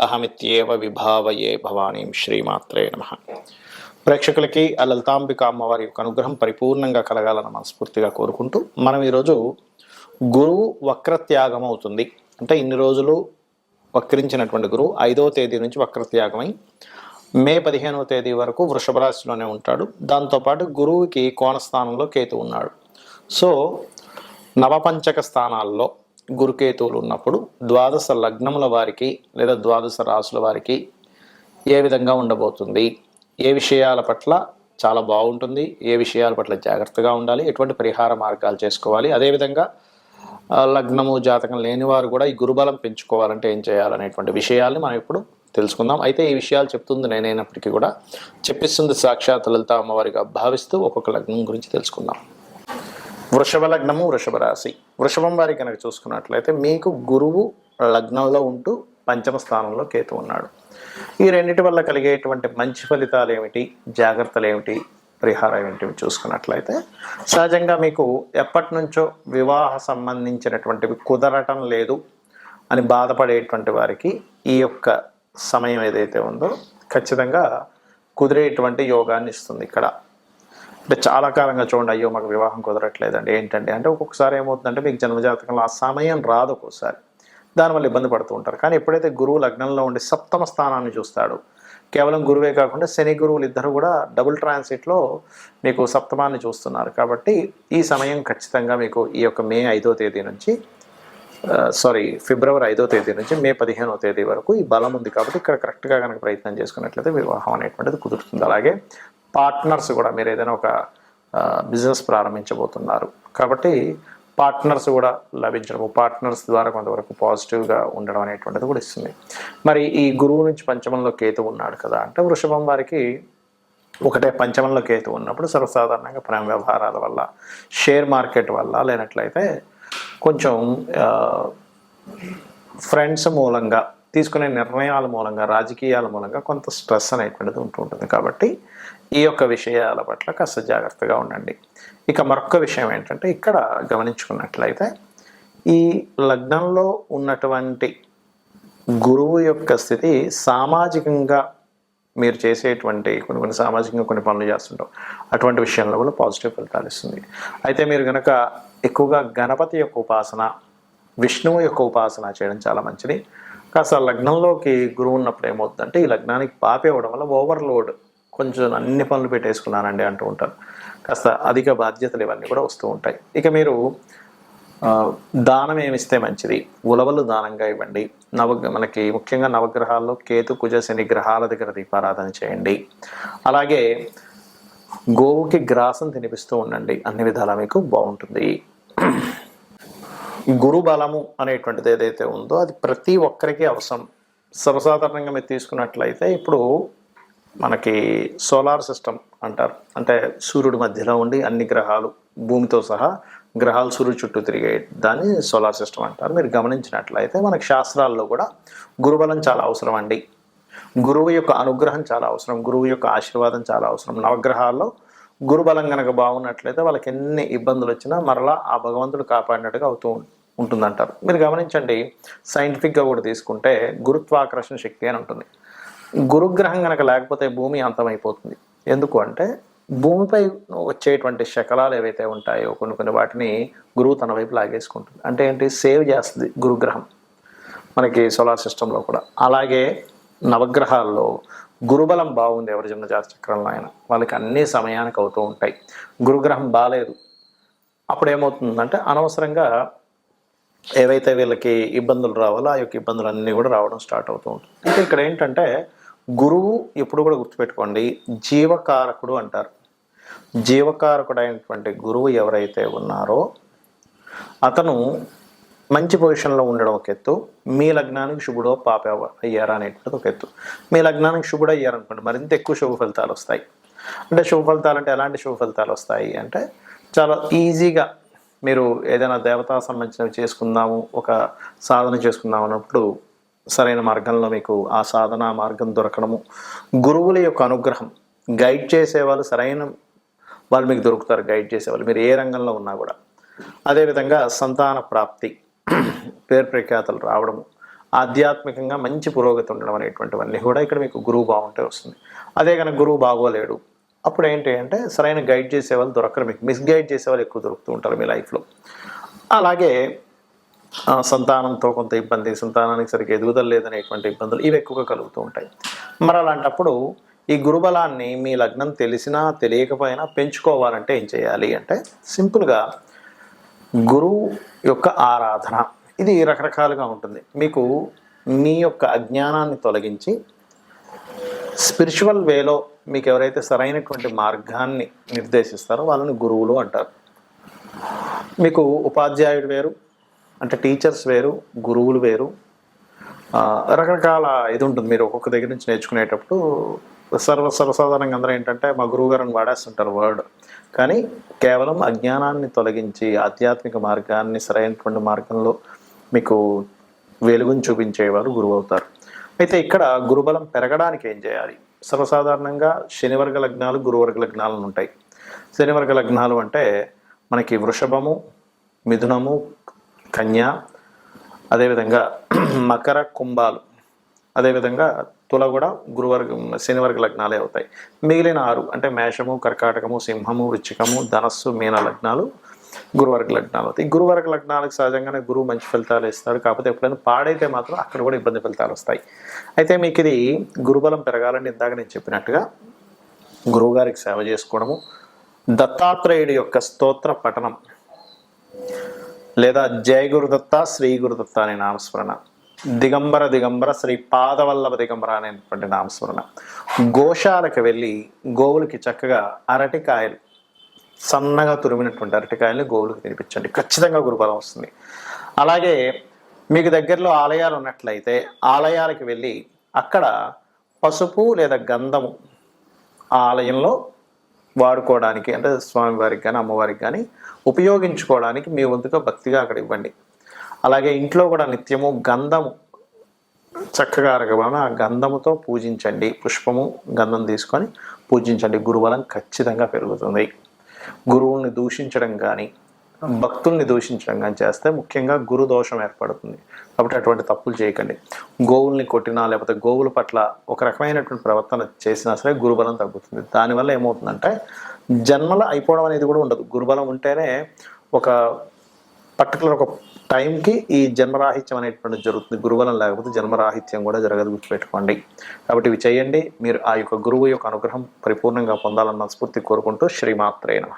అహమిత్యేవ విభావయే భవానీం శ్రీమాత్రే నమ. ప్రేక్షకులకి ఆ లలితాంబిక అమ్మవారి యొక్క అనుగ్రహం పరిపూర్ణంగా కలగాలని మనస్ఫూర్తిగా కోరుకుంటూ మనం ఈరోజు గురువు వక్రత్యాగం అవుతుంది. అంటే ఇన్ని రోజులు వక్రించినటువంటి గురువు ఐదవ తేదీ నుంచి వక్రత్యాగమై మే పదిహేనవ తేదీ వరకు వృషభ రాశిలోనే ఉంటాడు. దాంతోపాటు గురువుకి కోణస్థానంలో కేతు ఉన్నాడు. సో నవపంచక స్థానాల్లో గురుకేతువులు ఉన్నప్పుడు ద్వాదశ లగ్నముల వారికి లేదా ద్వాదశ రాసుల వారికి ఏ విధంగా ఉండబోతుంది? ఏ విషయాల పట్ల చాలా బాగుంటుంది? ఏ విషయాల పట్ల జాగ్రత్తగా ఉండాలి? ఎటువంటి పరిహార మార్గాలు చేసుకోవాలి? అదేవిధంగా లగ్నము జాతకం లేని వారు కూడా ఈ గురుబలం పెంచుకోవాలంటే ఏం చేయాలనేటువంటి విషయాల్ని మనం ఇప్పుడు తెలుసుకుందాం. అయితే ఈ విషయాలు చెప్తుంది నేనైనప్పటికీ కూడా చెప్పిస్తుంది సాక్షాత్ లలిత అమ్మవారిగా భావిస్తూ ఒక్కొక్క లగ్నం గురించి తెలుసుకుందాం. వృషభ లగ్నము వృషభ రాశి వృషభం వారి కనుక చూసుకున్నట్లయితే మీకు గురువు లగ్నంలో ఉంటూ పంచమ స్థానంలో కేతు ఉన్నాడు. ఈ రెండింటి వల్ల కలిగేటువంటి మంచి ఫలితాలు ఏమిటి? జాగ్రత్తలు ఏమిటి? పరిహారం ఏమిటి? చూసుకున్నట్లయితే సహజంగా మీకు ఎప్పటి నుంచో వివాహ సంబంధించినటువంటివి కుదరటం లేదు అని బాధపడేటువంటి వారికి ఈ యొక్క సమయం ఏదైతే ఉందో ఖచ్చితంగా కుదిరేటువంటి యోగాన్ని ఇస్తుంది ఇక్కడ. అంటే చాలా కాలంగా చూడండి అయ్యో మాకు వివాహం కుదరట్లేదండి ఏంటంటే అంటే ఒక్కొక్కసారి ఏమవుతుందంటే మీకు జన్మజాతకంలో ఆ సమయం రాదు ఒక్కోసారి. దానివల్ల ఇబ్బంది పడుతూ ఉంటారు. కానీ ఎప్పుడైతే గురువు లగ్నంలో ఉండి సప్తమ స్థానాన్ని చూస్తాడు కేవలం గురువే కాకుండా శని గురువులు ఇద్దరు కూడా డబుల్ ట్రాన్సిట్లో మీకు సప్తమాన్ని చూస్తున్నారు. కాబట్టి ఈ సమయం ఖచ్చితంగా మీకు ఈ యొక్క మే ఐదో తేదీ నుంచి సారీ ఫిబ్రవరి ఐదో తేదీ నుంచి మే పదిహేనో తేదీ వరకు ఈ బలం ఉంది. కాబట్టి ఇక్కడ కరెక్ట్గా కనుక ప్రయత్నం చేసుకున్నట్లయితే వివాహం అనేటువంటిది కుదురుతుంది. అలాగే పార్ట్నర్స్ కూడా మీరు ఏదైనా ఒక బిజినెస్ ప్రారంభించబోతున్నారు. కాబట్టి పార్ట్నర్స్ కూడా లభించడము పార్ట్నర్స్ ద్వారా కొంతవరకు పాజిటివ్గా ఉండడం అనేటువంటిది కూడా ఇస్తుంది. మరి ఈ గురువు నుంచి పంచమంలో కేతు ఉన్నాడు కదా అంటే వృషభం వారికి ఒకటే పంచమంలో కేతు ఉన్నప్పుడు సర్వసాధారణంగా ప్రేమ వ్యవహారాల వల్ల షేర్ మార్కెట్ వల్ల లేనట్లయితే కొంచెం ఫ్రెండ్స్ మూలంగా తీసుకునే నిర్ణయాల మూలంగా రాజకీయాల మూలంగా కొంత స్ట్రెస్ అనేటువంటిది ఉంటూ ఉంటుంది. కాబట్టి ఈ యొక్క విషయాల పట్ల కాస్త జాగ్రత్తగా ఉండండి. ఇక మరొక విషయం ఏంటంటే ఇక్కడ గమనించుకున్నట్లయితే ఈ లగ్నంలో ఉన్నటువంటి గురువు యొక్క స్థితి సామాజికంగా మీరు చేసేటువంటి కొన్ని కొన్ని సామాజికంగా కొన్ని పనులు చేస్తుంటాం అటువంటి విషయంలో కూడా పాజిటివ్ ఫలితాలు ఇస్తుంది. అయితే మీరు కనుక ఎక్కువగా గణపతి యొక్క ఉపాసన విష్ణువు యొక్క ఉపాసన చేయడం చాలా మంచిది. కాస్త లగ్నంలోకి గురువు ఉన్నప్పుడు ఏమవుతుందంటే ఈ లగ్నానికి పాపేవడం వల్ల ఓవర్లోడ్ కొంచెం అన్ని పనులు పెట్టేసుకున్నానండి అంటూ ఉంటారు. కాస్త అధిక బాధ్యతలు ఇవన్నీ కూడా వస్తూ ఉంటాయి. ఇక మీరు దానం ఏమిస్తే మంచిది? ఉలవలు దానంగా ఇవ్వండి. నవ మనకి ముఖ్యంగా నవగ్రహాల్లో కేతు కుజ శని గ్రహాల దగ్గర దీపారాధన చేయండి. అలాగే గోవుకి గ్రాసం తినిపిస్తూ ఉండండి. అన్ని విధాలా మీకు బాగుంటుంది. గురు బలము అనేటువంటిది ఏదైతే ఉందో అది ప్రతి ఒక్కరికి అవసరం. సర్వసాధారణంగా మీరు తీసుకున్నట్లయితే ఇప్పుడు మనకి సోలార్ సిస్టమ్ అంటారు. అంటే సూర్యుడి మధ్యలో ఉండి అన్ని గ్రహాలు భూమితో సహా గ్రహాలు సూర్యుడు చుట్టూ తిరిగే దాన్ని సోలార్ సిస్టమ్ అంటారు. మీరు గమనించినట్లయితే మనకి శాస్త్రాల్లో కూడా గురుబలం చాలా అవసరం అండి. గురువు యొక్క అనుగ్రహం చాలా అవసరం. గురువు యొక్క ఆశీర్వాదం చాలా అవసరం. నవగ్రహాల్లో గురుబలం కనుక బాగున్నట్లయితే వాళ్ళకి ఎన్ని ఇబ్బందులు వచ్చినా మరలా ఆ భగవంతుడు కాపాడినట్టుగా అవుతూ ఉంటుందంటారు. మీరు గమనించండి. సైంటిఫిక్గా కూడా తీసుకుంటే గురుత్వాకర్షణ శక్తి అని ఉంటుంది. గురుగ్రహం కనుక లేకపోతే భూమి అంతమైపోతుంది. ఎందుకు అంటే భూమిపై వచ్చేటువంటి శకలాలు ఏవైతే ఉంటాయో కొన్ని కొన్ని వాటిని గురువు తన వైపు లాగేసుకుంటుంది. అంటే ఏంటి? సేవ్ చేస్తుంది గురుగ్రహం. మనకి సోలార్ సిస్టంలో కూడా. అలాగే నవగ్రహాల్లో గురుబలం బాగుంది ఎవరి జన్మ జాతి చక్రంలో అయినా. వాళ్ళకి అన్ని సమయానికి అవుతూ ఉంటాయి. గురుగ్రహం బాగాలేదు అప్పుడు ఏమవుతుందంటే అనవసరంగా ఏవైతే వీళ్ళకి ఇబ్బందులు రావాలో ఆ యొక్క ఇబ్బందులు అన్నీ కూడా రావడం స్టార్ట్ అవుతూ ఉంటుంది. ఇక్కడ ఏంటంటే గురువు ఎప్పుడు కూడా గుర్తుపెట్టుకోండి జీవకారకుడు అంటారు. జీవకారకుడైనటువంటి గురువు ఎవరైతే ఉన్నారో అతను మంచి పొజిషన్లో ఉండడం ఒక ఎత్తు మీ లగ్నానికి శుభుడో పాప అయ్యారా అనేటువంటిది ఒక ఎత్తు. మీ లగ్నానికి శుభుడు అయ్యారనుకోండి మరింత ఎక్కువ శుభ ఫలితాలు వస్తాయి. అంటే శుభ ఫలితాలు అంటే ఎలాంటి శుభ ఫలితాలు వస్తాయి అంటే చాలా ఈజీగా మీరు ఏదైనా దేవతా సంబంధించినవి చేసుకుందాము ఒక సాధన చేసుకుందాం అన్నప్పుడు సరైన మార్గంలో మీకు ఆ సాధన మార్గం దొరకడము. గురువుల యొక్క అనుగ్రహం. గైడ్ చేసేవాళ్ళు సరైన వాళ్ళు మీకు దొరుకుతారు గైడ్ చేసేవాళ్ళు. మీరు ఏ రంగంలో ఉన్నా కూడా. అదేవిధంగా సంతాన ప్రాప్తి పేరు ప్రఖ్యాతలు రావడము ఆధ్యాత్మికంగా మంచి పురోగతి ఉండడం అనేటువంటివన్నీ కూడా ఇక్కడ మీకు గురువు బాగుంటే వస్తుంది. అదే కనుక గురువు బాగోలేడు. అప్పుడు ఏంటి అంటే సరైన గైడ్ చేసేవాళ్ళు దొరకరు మీకు. మిస్గైడ్ చేసేవాళ్ళు ఎక్కువ దొరుకుతూ ఉంటారు మీ లైఫ్లో. అలాగే సంతానంతో కొంత ఇబ్బంది సంతానానికి సరిగ్గా ఎదుగుదల లేదనేటువంటి ఇబ్బందులు ఇవి ఎక్కువగా కలుగుతూ ఉంటాయి. మరి అలాంటప్పుడు ఈ గురుబలాన్ని మీ లగ్నం తెలిసినా తెలియకపోయినా పెంచుకోవాలంటే ఏం చేయాలి అంటే సింపుల్గా గురువు యొక్క ఆరాధన. ఇది రకరకాలుగా ఉంటుంది. మీకు మీ యొక్క అజ్ఞానాన్ని తొలగించి స్పిరిచువల్ వేలో మీకు ఎవరైతే సరైనటువంటి మార్గాన్ని నిర్దేశిస్తారో వాళ్ళని గురువులు అంటారు. మీకు ఉపాధ్యాయుడు వేరు అంటే టీచర్స్ వేరు గురువులు వేరు. రకరకాల ఇది ఉంటుంది. మీరు ఒక్కొక్క దగ్గర నుంచి నేర్చుకునేటప్పుడు సర్వ సర్వసాధారణంగా అందరూ ఏంటంటే మా గురువు గారిని వాడేస్తుంటారు వర్డ్ కానీ కేవలం అజ్ఞానాన్ని తొలగించి ఆధ్యాత్మిక మార్గాన్ని సరైనటువంటి మార్గంలో మీకు వెలుగుని చూపించేవారు గురువు అవుతారు. అయితే ఇక్కడ గురుబలం పెరగడానికి ఏం చేయాలి? సర్వసాధారణంగా శనివర్గ లగ్నాలు గురువర్గ లగ్నాలు ఉంటాయి. శనివర్గ లగ్నాలు అంటే మనకి వృషభము మిథునము కన్య అదేవిధంగా మకర కుంభాలు అదేవిధంగా తుల కూడా గురువర్గ శనివర్గ లగ్నాలే అవుతాయి. మిగిలిన ఆరు అంటే మేషము కర్కాటకము సింహము వృచ్చికము ధనస్సు మీన లగ్నాలు గురువర్గ లగ్నాలు అవుతాయి. గురువర్గ లగ్నాలకు సహజంగానే గురువు మంచి ఫలితాలు ఇస్తాడు కాకపోతే ఎప్పుడైనా పాడైతే మాత్రం అక్కడ కూడా ఇబ్బంది ఫలితాలు వస్తాయి. అయితే మీకు ఇది గురుబలం పెరగాలని ఇందాక నేను చెప్పినట్టుగా గురువుగారికి సేవ చేసుకోవడము దత్తాత్రేయుడి యొక్క స్తోత్ర పఠనం. లేదా జయ గురుదత్త శ్రీ గురుదత్త అనే నామస్మరణ. దిగంబర దిగంబర శ్రీ పాదవల్లభ దిగంబర అనేటువంటి నామస్మరణ. గోశాలకు వెళ్ళి గోవులకి చక్కగా అరటికాయలు సన్నగా తురిమినటువంటి అరటికాయలు గోవులకు తినిపించండి. ఖచ్చితంగా గురుబలం వస్తుంది. అలాగే మీకు దగ్గరలో ఆలయాలు ఉన్నట్లయితే ఆలయాలకు వెళ్ళి అక్కడ పసుపు లేదా గంధము ఆ ఆలయంలో వాడుకోవడానికి అంటే స్వామివారికి కానీ అమ్మవారికి కానీ ఉపయోగించుకోవడానికి మీ వంతుగా భక్తిగా అక్కడ ఇవ్వండి. అలాగే ఇంట్లో కూడా నిత్యము గంధము చక్కగా అరగబడిన ఆ గంధముతో పూజించండి. పుష్పము గంధం తీసుకొని పూజించండి. గురుబలం ఖచ్చితంగా పెరుగుతుంది. గురువుల్ని దూషించడం కానీ భక్తుల్ని దూషించడం కానీ చేస్తే ముఖ్యంగా గురు దోషం ఏర్పడుతుంది. కాబట్టి అటువంటి తప్పులు చేయకండి. గోవుల్ని కొట్టినా లేకపోతే గోవుల పట్ల ఒక రకమైనటువంటి ప్రవర్తన చేసినా సరే గురుబలం తగ్గుతుంది. దానివల్ల ఏమవుతుందంటే జన్మల అయిపోవడం అనేది కూడా ఉండదు. గురుబలం ఉంటేనే ఒక పర్టికులర్ ఒక టైంకి ఈ జన్మరాహిత్యం అనేటువంటి జరుగుతుంది. గురుబలం లేకపోతే జన్మరాహిత్యం కూడా జరగదు గుర్తుపెట్టుకోండి. కాబట్టి ఇవి చేయండి. మీరు ఆ యొక్క గురువు యొక్క అనుగ్రహం పరిపూర్ణంగా పొందాలన్న స్ఫూర్తి కోరుకుంటూ శ్రీమాత్రే నమ.